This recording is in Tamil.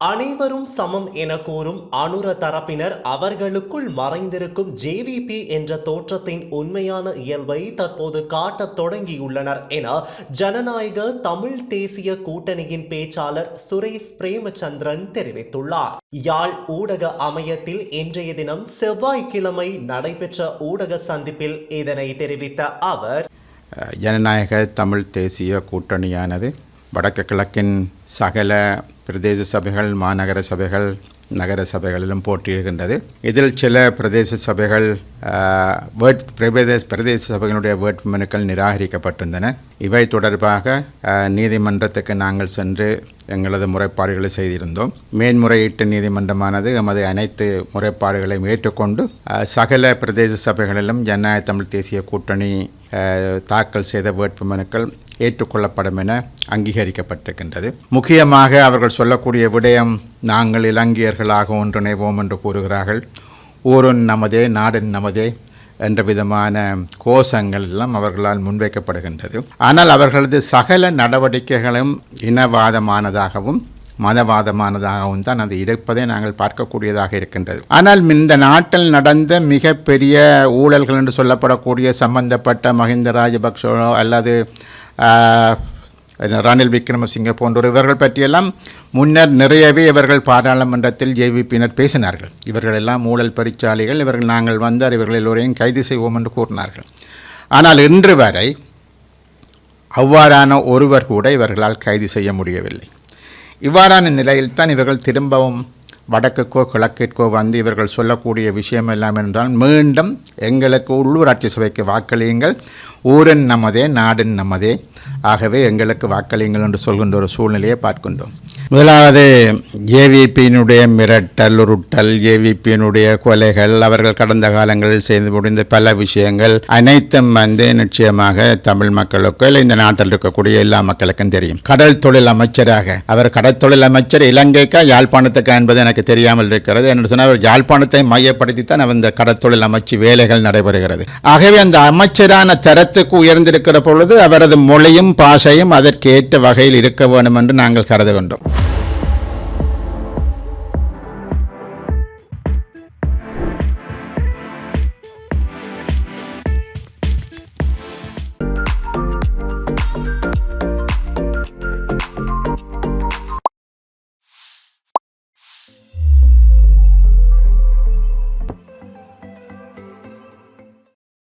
அனைவரும் சமம் என கூறும் அனுர தரப்பினர் அவர்களுக்குள் மறைந்திருக்கும் ஜேவிபி என்ற தோற்றத்தின் உண்மையான இயல்பை தற்போது காட்டத் தொடங்கியுள்ளனர் என ஜனநாயக தமிழ் தேசிய கூட்டணியின் பேச்சாளர் சுரேஷ் பிரேமச்சந்திரன் தெரிவித்துள்ளார். யாழ் ஊடக அமையத்தில் இன்றைய தினம் செவ்வாய்க்கிழமை நடைபெற்ற ஊடக சந்திப்பில் இதனை தெரிவித்த அவர் ஜனநாயக தமிழ் தேசிய கூட்டணியானது வடக்கு கிழக்கின் சகல பிரதேச சபைகள் மாநகர சபைகள் நகர சபைகளிலும் போட்டியிடுகின்றது. இதில் சில பிரதேச சபைகள் வேட் பிரதேச பிரதேச சபைகளுடைய வேட்புமனுக்கள் நிராகரிக்கப்பட்டிருந்தன. இவை தொடர்பாக நீதிமன்றத்துக்கு நாங்கள் சென்று எங்களது முறைப்பாடுகளை செய்திருந்தோம். மேன்முறையீட்டு நீதிமன்றமானது எமது அனைத்து முறைப்பாடுகளையும் ஏற்றுக்கொண்டு சகல பிரதேச சபைகளிலும் ஜனநாயக தமிழ் தேசிய கூட்டணி தாக்கல் செய்த வேட்புமனுக்கள் ஏற்றுக்கொள்ளப்படும் என அங்கீகரிக்கப்பட்டிருக்கின்றது. முக்கியமாக அவர்கள் சொல்லக்கூடிய விடயம் நாங்கள் இலங்கையர்களாக ஒன்றிணைவோம் என்று கூறுகிறார்கள். ஊருன் நமதே நாடன் நமதே என்ற விதமான கோஷங்கள் எல்லாம் அவர்களால் முன்வைக்கப்படுகின்றது. ஆனால் அவர்களது சகல நடவடிக்கைகளும் இனவாதமானதாகவும் மதவாதமானதாகவும் தான் அது இருப்பதை நாங்கள் பார்க்கக்கூடியதாக இருக்கின்றது. ஆனால் இந்த நாட்டில் நடந்த மிகப்பெரிய ஊழல்கள் என்று சொல்லப்படக்கூடிய சம்பந்தப்பட்ட மஹிந்த ராஜபக்ஷோ அல்லது ரணில் விக்ரமசிங்க போன்றோர் இவர்கள் பற்றியெல்லாம் முன்னர் நிறையவே இவர்கள் பாராளுமன்றத்தில் ஜேவிபியினர் பேசினார்கள். இவர்கள் எல்லாம் ஊழல் பரிச்சாலைகள் இவர்கள் நாங்கள் வந்தார் இவர்கள் எல்லோரையும் கைது செய்வோம் என்று கூறினார்கள். ஆனால் இன்று வரை அவ்வாறான ஒருவர் கூட இவர்களால் கைது செய்ய முடியவில்லை. இவ்வாறான நிலையில்தான் இவர்கள் திரும்பவும் வடக்குக்கோ கிழக்கிற்கோ வந்து இவர்கள் சொல்லக்கூடிய விஷயம் எல்லாம் என்றால் மீண்டும் எங்களுக்கு உள்ளூராட்சி சபைக்கு வாக்களியுங்கள். ஊரன் நமதே நாடன் நமதே. ஆகவே எங்களுக்கு வாக்களியுங்கள் என்று சொல்கின்ற ஒரு சூழ்நிலையை பார்க்கின்றோம். முதலாவது ஏவிபியினுடைய மிரட்டல் உருட்டல் ஏவிபியினுடைய கொலைகள் அவர்கள் கடந்த காலங்களில் செய்து முடிந்த பல விஷயங்கள் அனைத்தும் வந்து நிச்சயமாக தமிழ் மக்களுக்கோ இல்லை இந்த நாட்டில் இருக்கக்கூடிய எல்லா மக்களுக்கும் தெரியும். கடல் தொழில் அமைச்சராக அவர் கடல் தொழில் அமைச்சர் இலங்கைக்கா யாழ்ப்பாணத்துக்கா என்பது எனக்கு தெரியாமல் இருக்கிறது. என்று சொன்னால் அவர் யாழ்ப்பாணத்தை மையப்படுத்தித்தான் அவர் இந்த கடற்தொழில் அமைச்சு வேலைகள் நடைபெறுகிறது. ஆகவே அந்த அமைச்சரான தரத்துக்கு உயர்ந்திருக்கிற பொழுது அவரது மொழியும் பாஷையும் அதற்கு ஏற்ற வகையில் இருக்க வேண்டும் என்று நாங்கள் கருதுகின்றோம்.